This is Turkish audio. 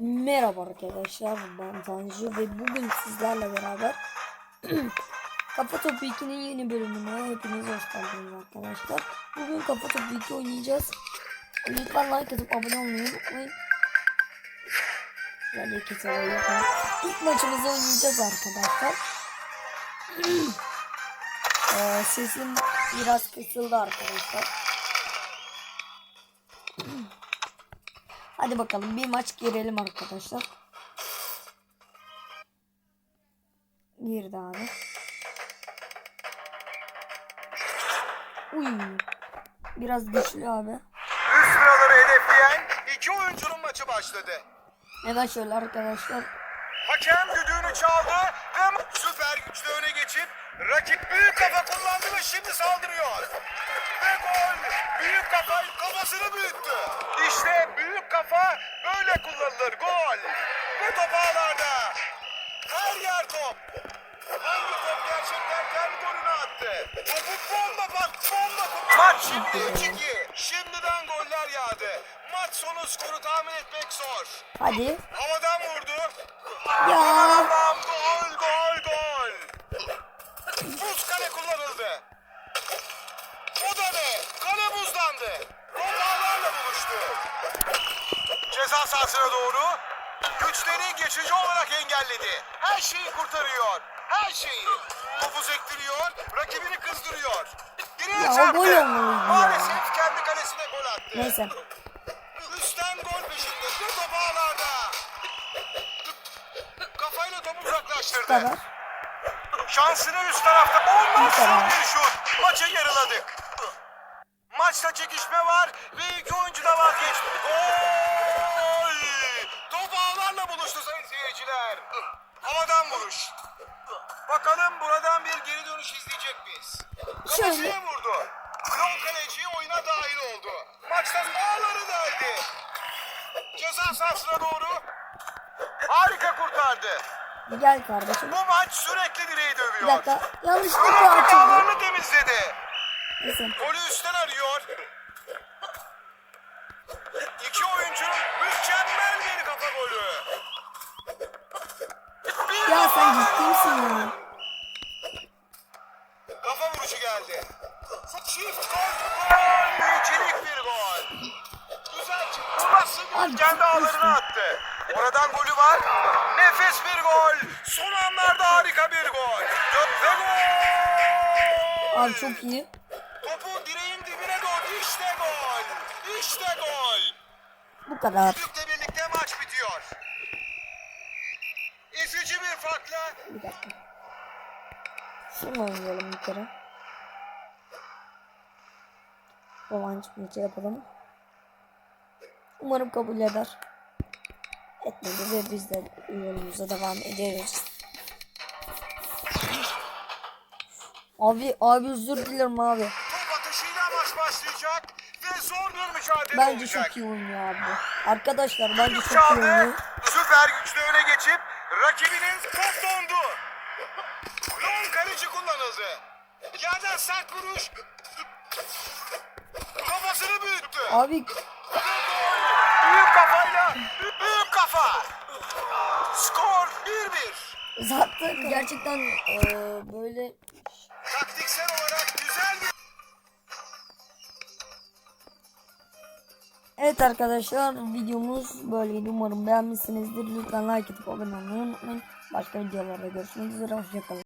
Merhaba arkadaşlar ben Tanju ve bugün sizlerle beraber Kafa Topu 2'nin yeni bölümüne hepiniz hoş geldiniz arkadaşlar. Bugün Kafa Topu 2 oynayacağız. Lütfen like atıp abone olmayı unutmayın. Şöyle iki sırayı yapalım. İlk maçımızı oynayacağız arkadaşlar. ee, sesim biraz kısıldı arkadaşlar. Hadi bakalım bir maç girelim arkadaşlar. Girdi abi. Uy. Biraz güçlü abi. Üst sıraları hedefleyen iki oyuncunun maçı başladı. Neden şöyle arkadaşlar? Hakem düdüğünü çaldı ve süper güçlü öne geçip rakip büyük kafa kullandı ve şimdi saldırıyor. Ve gol! Büyük kafa kafasını büyüttü. İşte büyük kafa böyle kullanılır. Gol! Ve top ağlarda. Her yer top. Hangi top gerçekten kendi golünü attı? Topu bomba bak bomba top. Maç şimdi 3-2. Şimdiden goller yağdı. Maç sonu skoru tahmin etmek zor. Hadi. Havadan vurdu. Ya. Allah'ım gol gol gol. Buz kale kullanıldı. O da ne? Kale buzlandı. Ceza sahasına doğru. Güçleri geçici olarak engelledi. Her şeyi kurtarıyor. Her şeyi. Topu sektiriyor. Rakibini kızdırıyor. Direğe Ya, o çarptı. gol. Maalesef kendi kalesine gol attı. Neyse. Üstten gol peşinde. Bir top ağlarda. Kafayla topu uzaklaştırdı. kadar. Şansını üst tarafta. Bu kadar. bir şut. Maçı yarıladık. Maçta çekişme var ve iki oyuncu da vazgeçti. Gol! Top ağlarla buluştu sayın seyirciler. Havadan vuruş. Bakalım buradan bir geri dönüş izleyecek miyiz? Kafasına vurdu. Klon kaleci oyuna dahil oldu. Maçta ağları deldi. Ceza sahasına doğru harika kurtardı. Gel kardeşim. Bu maç sürekli direği Bir dövüyor. dakika. Yanlışlıkla Klon açıldı. hatalarını temizledi. Neyse. Golü üstten arıyor. İki oyuncunun mükemmel bir kafa golü. Bir Ya sen ciddi misin ya? Kafa vuruşu geldi. Çift gol. Gol. Çelik bir gol. Güzel çıktı. Nasıl kendi ağlarına attı. Oradan golü var. Nefes bir gol. Son anlarda harika bir gol. Ve gol. Abi çok iyi. İşte gol. Bu kadar. Düdükle birlikte maç bitiyor. Ezici bir farkla Bir dakika. Şunu oynayalım bir kere. Rovanç maçı yapalım. Umarım kabul eder. Etmedi ve biz de yolumuza devam ederiz. Abi abi özür dilerim abi. Mücadele Bence olacak. çok iyi oynuyor abi. Arkadaşlar bence çok iyi oynuyor. Süper güçlü öne geçip rakibinin top dondu. Long kaleci kullanıldı. Yerden sert vuruş. Kafasını büyüttü. Abi Büyük kafayla büyük kafa. Skor 1-1. zaten gerçekten eee, böyle Evet arkadaşlar videomuz böyleydi. Umarım beğenmişsinizdir. Lütfen like atıp abone olmayı unutmayın. Başka videolarda görüşmek üzere. Hoşçakalın.